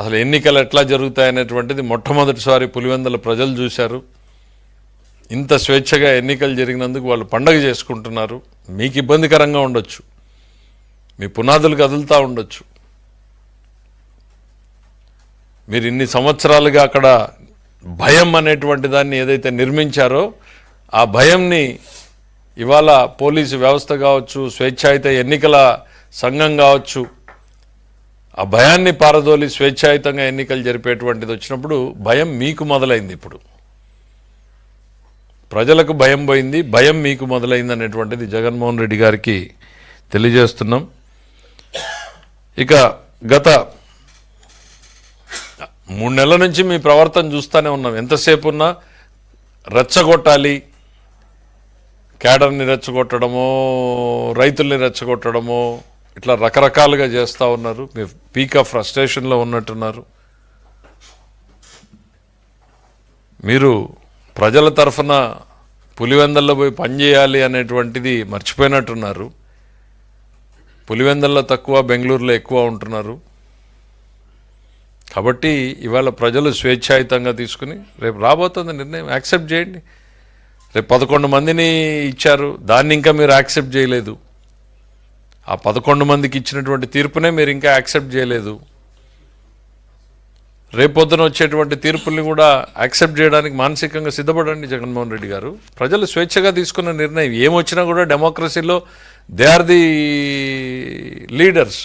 అసలు ఎన్నికలు ఎట్లా జరుగుతాయనేటువంటిది మొట్టమొదటిసారి పులివెందుల ప్రజలు చూశారు. ఇంత స్వేచ్ఛగా ఎన్నికలు జరిగినందుకు వాళ్ళు పండగ చేసుకుంటున్నారు. మీకు ఇబ్బందికరంగా ఉండొచ్చు. మీ పునాదులు కదులుతూ ఉండొచ్చు. మీరు ఇన్ని సంవత్సరాలుగా అక్కడ భయం అనేటువంటి దాన్ని ఏదైతే నిర్మించారో ఆ భయంని ఇవాళ పోలీసు వ్యవస్థ కావచ్చు స్వేచ్ఛాయుత ఎన్నికల సంఘం కావచ్చు ఆ భయాన్ని పారదోలి స్వేచ్ఛాయుతంగా ఎన్నికలు జరిపేటువంటిది వచ్చినప్పుడు భయం మీకు మొదలైంది ఇప్పుడు. ప్రజలకు భయం పోయింది భయం మీకు మొదలైంది అనేటువంటిది జగన్మోహన్ రెడ్డి గారికి తెలియజేస్తున్నాం. ఇక గత మూడు నెలల నుంచి మీ ప్రవర్తన చూస్తూనే ఉన్నాం. ఎంతసేపు ఉన్నా రెచ్చగొట్టాలి క్యాడర్ని రెచ్చగొట్టడమో రైతుల్ని రెచ్చగొట్టడమో ఇట్లా రకరకాలుగా చేస్తూ ఉన్నారు. మీ పీక్ ఆఫ్ ఫ్రస్ట్రేషన్లో ఉన్నట్టున్నారు. మీరు ప్రజల తరఫున పులివెందల్లో పోయి పనిచేయాలి అనేటువంటిది మర్చిపోయినట్టున్నారు. పులివెందల్లో తక్కువ బెంగళూరులో ఎక్కువ ఉంటున్నారు. కాబట్టి ఇవాళ ప్రజలు స్వేచ్ఛాయుతంగా తీసుకుని రేపు రాబోతుంది నిర్ణయం. యాక్సెప్ట్ చేయండి. రేపు పదకొండు మందిని ఇచ్చారు. దాన్ని ఇంకా మీరు యాక్సెప్ట్ చేయలేదు. ఆ పదకొండు మందికి ఇచ్చినటువంటి తీర్పునే మీరు ఇంకా యాక్సెప్ట్ చేయలేదు. రేపొద్దున వచ్చేటువంటి తీర్పుల్ని కూడా యాక్సెప్ట్ చేయడానికి మానసికంగా సిద్ధపడండి జగన్మోహన్ రెడ్డి గారు. ప్రజలు స్వేచ్ఛగా తీసుకున్న నిర్ణయం. ఏమొచ్చినా కూడా డెమోక్రసీలో దే ఆర్ ది లీడర్స్